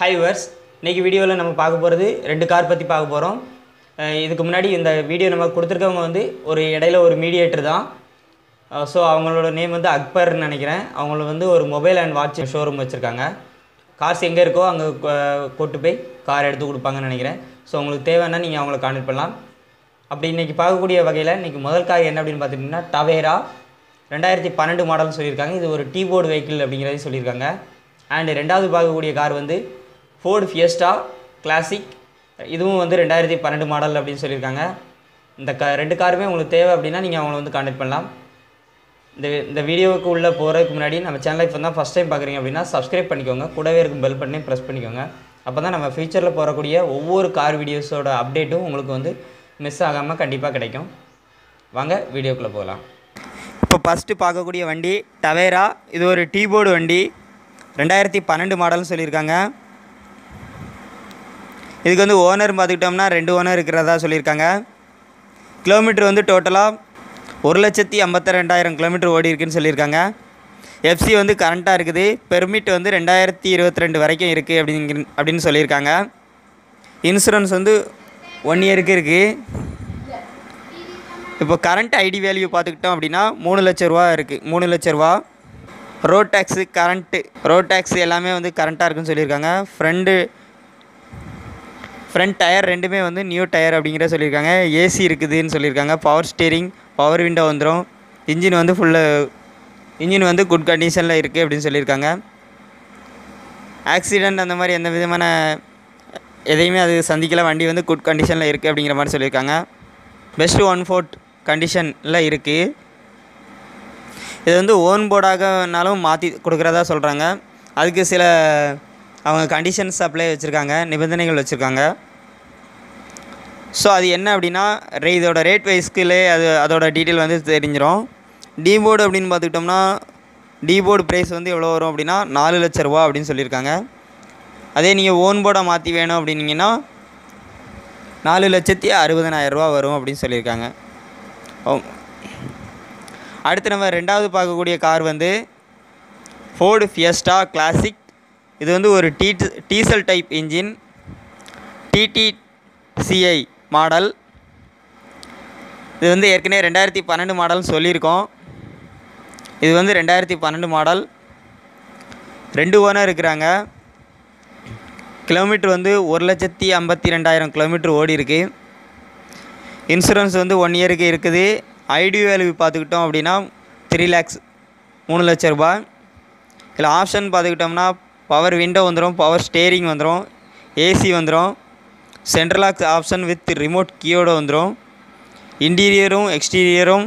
High viewers இன்றைக்கி வீடியோவில் நம்ம பார்க்க போகிறது ரெண்டு கார் பற்றி பார்க்க போகிறோம் இதுக்கு முன்னாடி இந்த வீடியோ நம்ம கொடுத்துருக்கவங்க வந்து ஒரு இடையில ஒரு மீடியேட்டர் தான். ஸோ அவங்களோட நேம் வந்து அக்பர்னு நினைக்கிறேன். அவங்கள வந்து ஒரு மொபைல் அண்ட் வாட்ச் ஷோரூம் வச்சுருக்காங்க. கார்ஸ் எங்கே இருக்கோ அங்கே கூட்டு போய் கார் எடுத்து கொடுப்பாங்கன்னு நினைக்கிறேன். ஸோ உங்களுக்கு தேவைன்னா நீங்கள் அவங்கள கான்டெக்ட் பண்ணலாம். அப்படி இன்றைக்கி பார்க்கக்கூடிய வகையில் இன்றைக்கி முதல் கார் என்ன அப்படின்னு பார்த்துட்டிங்கன்னா டவேரா ரெண்டாயிரத்தி பன்னெண்டு மாடல்னு சொல்லியிருக்காங்க. இது ஒரு டீ போர்டு வெஹிக்கிள் அப்படிங்கிறதையும் சொல்லியிருக்காங்க. அண்டு ரெண்டாவது பார்க்கக்கூடிய கார் வந்து ஃபோர்டு ஃபியஸ்டா கிளாசிக் இதுவும் வந்து ரெண்டாயிரத்தி பன்னெண்டு மாடல் அப்படின்னு சொல்லியிருக்காங்க. இந்த க ரெண்டு காருமே உங்களுக்கு தேவை அப்படின்னா நீங்கள் அவங்கள வந்து கான்டெக்ட் பண்ணலாம். இந்த இந்த வீடியோவுக்கு உள்ளே போகிறதுக்கு முன்னாடி நம்ம சேனலை இப்போ தான் ஃபஸ்ட் டைம் பார்க்குறீங்க அப்படின்னா சப்ஸ்கிரைப் பண்ணிக்கோங்க. கூடவே இருக்கும் பெல் பட்டனையும் ப்ரெஸ் பண்ணிக்கோங்க. அப்போ தான் நம்ம ஃபியூச்சரில் போகக்கூடிய ஒவ்வொரு கார் வீடியோஸோட அப்டேட்டும் உங்களுக்கு வந்து மிஸ் ஆகாமல் கண்டிப்பாக கிடைக்கும். வாங்க வீடியோக்குள்ளே போகலாம். இப்போ ஃபஸ்ட்டு பார்க்கக்கூடிய வண்டி டவேரா இது ஒரு டீ போர்டு வண்டி. ரெண்டாயிரத்தி பன்னெண்டு மாடல்னு சொல்லியிருக்காங்க. இதுக்கு வந்து ஓனர் பார்த்துக்கிட்டோம்னா ரெண்டு ஓனர் இருக்கிறதா சொல்லியிருக்காங்க. கிலோமீட்டர் வந்து டோட்டலாக ஒரு லட்சத்தி ஐம்பத்தி ரெண்டாயிரம் கிலோமீட்டர் ஓடி இருக்குன்னு சொல்லியிருக்காங்க. எஃப்சி வந்து கரண்ட்டாக இருக்குது. பெர்மிட் வந்து ரெண்டாயிரத்தி இருபத்தி ரெண்டு வரைக்கும் இருக்குது அப்படிங்கிற அப்படின்னு சொல்லியிருக்காங்க. இன்சூரன்ஸ் வந்து ஒன் இயருக்கு இருக்குது இப்போ கரண்ட் ஐடி வேல்யூ பார்த்துக்கிட்டோம் அப்படின்னா மூணு லட்ச ரூபா இருக்குது மூணு லட்ச ரூபா. Road tax current road tax எல்லாமே வந்து கரண்ட்டாக இருக்குன்னு சொல்லியிருக்காங்க. ஃப்ரெண்டு ஃப்ரண்ட் டயர் ரெண்டுமே வந்து நியூ டயர் அப்படிங்கிற சொல்லியிருக்காங்க. ஏசி இருக்குதுன்னு சொல்லியிருக்காங்க. பவர் ஸ்டீரிங் பவர் விண்டோ வந்துடும் இன்ஜின் வந்து ஃபுல்லு இன்ஜின் வந்து குட் கண்டிஷனில் இருக்குது அப்படின்னு சொல்லியிருக்காங்க. ஆக்சிடெண்ட் அந்த மாதிரி எந்த விதமான எதையுமே அது சந்திக்கல. வண்டி வந்து குட் கண்டிஷனில் இருக்குது அப்படிங்கிற மாதிரி சொல்லியிருக்காங்க. பெஸ்ட்டு ஒன் ஃபோர்ட் கண்டிஷனில் இருக்குது இது வந்து ஓன் போர்டாகனாலும் மாற்றி கொடுக்குறதா சொல்கிறாங்க அதுக்கு சில அவங்க கண்டிஷன்ஸ் அப்ளை வச்சுருக்காங்க நிபந்தனைகள் வச்சுருக்காங்க. ஸோ அது என்ன அப்படின்னா ரே இதோட ரேட் வைஸ்க்குலே அது அதோட டீட்டெயில் வந்து தெரிஞ்சிடும் டி போர்டு அப்படின்னு பார்த்துக்கிட்டோம்னா டி போர்டு ப்ரைஸ் வந்து எவ்வளோ வரும் அப்படின்னா நாலு லட்ச ரூபா அப்படின்னு சொல்லியிருக்காங்க. அதே நீங்கள் ஓன் போர்டை மாற்றி வேணும் அப்படின்னீங்கன்னா நாலு லட்சத்தி அறுபதனாயிரம் ரூபா வரும் அப்படின்னு சொல்லியிருக்காங்க. ஓ- அடுத்து நம்ம ரெண்டாவது பார்க்கக்கூடிய கார் வந்து ஃபோர்டு ஃபியஸ்டா கிளாசிக் இது வந்து ஒரு tea diesel type engine TDCi model இது வந்து ஏற்கனவே ரெண்டாயிரத்தி பன்னெண்டு மாடல்னு சொல்லியிருக்கோம். இது வந்து ரெண்டாயிரத்தி பன்னெண்டு மாடல் ரெண்டு ஓனர் இருக்கிறாங்க. கிலோமீட்டர் வந்து ஒரு லட்சத்தி ஐம்பத்தி ரெண்டாயிரம் கிலோமீட்டர் ஓடி இருக்குது இன்சூரன்ஸ் வந்து ஒன் இயருக்கு இருக்குது. ஐடியூ வேல்யூ பார்த்துக்கிட்டோம் அப்படின்னா த்ரீ லேக்ஸ் மூணு லட்ச ரூபாய். இதில் ஆப்ஷன் பார்த்துக்கிட்டோம்னா பவர் விண்டோ வந்துடும் பவர் ஸ்டேரிங் வந்துடும் ஏசி வந்துடும் central lock option with remote கீயோடு வந்துடும் இன்டீரியரும் எக்ஸ்டீரியரும்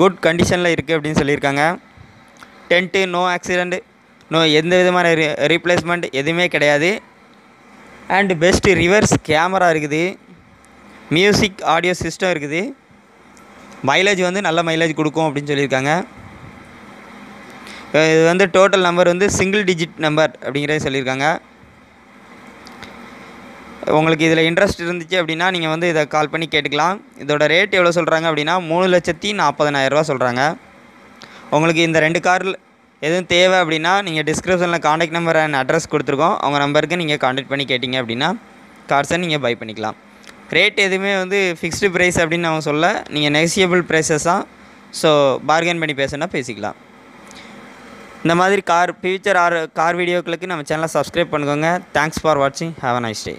குட் கண்டிஷனில் இருக்குது அப்படின்னு சொல்லியிருக்காங்க. டென்ட்டு நோ ஆக்சிடெண்ட் நோ எந்த விதமான ரீப்ளேஸ்மெண்ட் எதுவுமே கிடையாது. அண்டு பெஸ்ட்டு ரிவர்ஸ் கேமரா இருக்குது. மியூசிக் ஆடியோ சிஸ்டம் இருக்குது. மைலேஜ் வந்து நல்ல மைலேஜ் கொடுக்கும் அப்படின்னு சொல்லியிருக்காங்க. இது வந்து டோட்டல் நம்பர் வந்து சிங்கிள் டிஜிட் நம்பர் அப்படிங்கிறத சொல்லியிருக்காங்க. உங்களுக்கு இதில் இன்ட்ரெஸ்ட் இருந்துச்சு அப்படின்னா நீங்கள் வந்து இதை கால் பண்ணி கேட்டுக்கலாம். இதோட ரேட் எவ்வளோ சொல்கிறாங்க அப்படின்னா மூணு லட்சத்தி நாற்பதனாயிரரூவா சொல்கிறாங்க உங்களுக்கு இந்த ரெண்டு காரில் எதுவும் தேவை அப்படின்னா நீங்கள் டிஸ்கிரிப்ஷனில் காண்டாக்ட் நம்பர் அண்ட் அட்ரஸ் கொடுத்துருக்கோம். அவங்க நம்பருக்கு நீங்கள் காண்டாக்ட் பண்ணி கேட்டிங்க அப்படின்னா கார்ஸை நீங்கள் பை பண்ணிக்கலாம். ரேட் எதுவுமே வந்து ஃபிக்ஸ்டு ப்ரைஸ் அப்படின்னு அவங்க சொல்ல நீங்கள் நெகசியபிள் ப்ரைஸஸ் தான் ஸோ பார்கெயின் பண்ணி பேசுனா பேசிக்கலாம். இந்த மாதிரி கார் ஃபியூச்சர் ஆர் கார் வீடியோக்களுக்கு நம்ம சேனலை சப்ஸ்கிரைப் பண்ணுங்க தேங்க்ஸ் ஃபார் வாட்சிங் ஹாவ் அ நைஸ் டே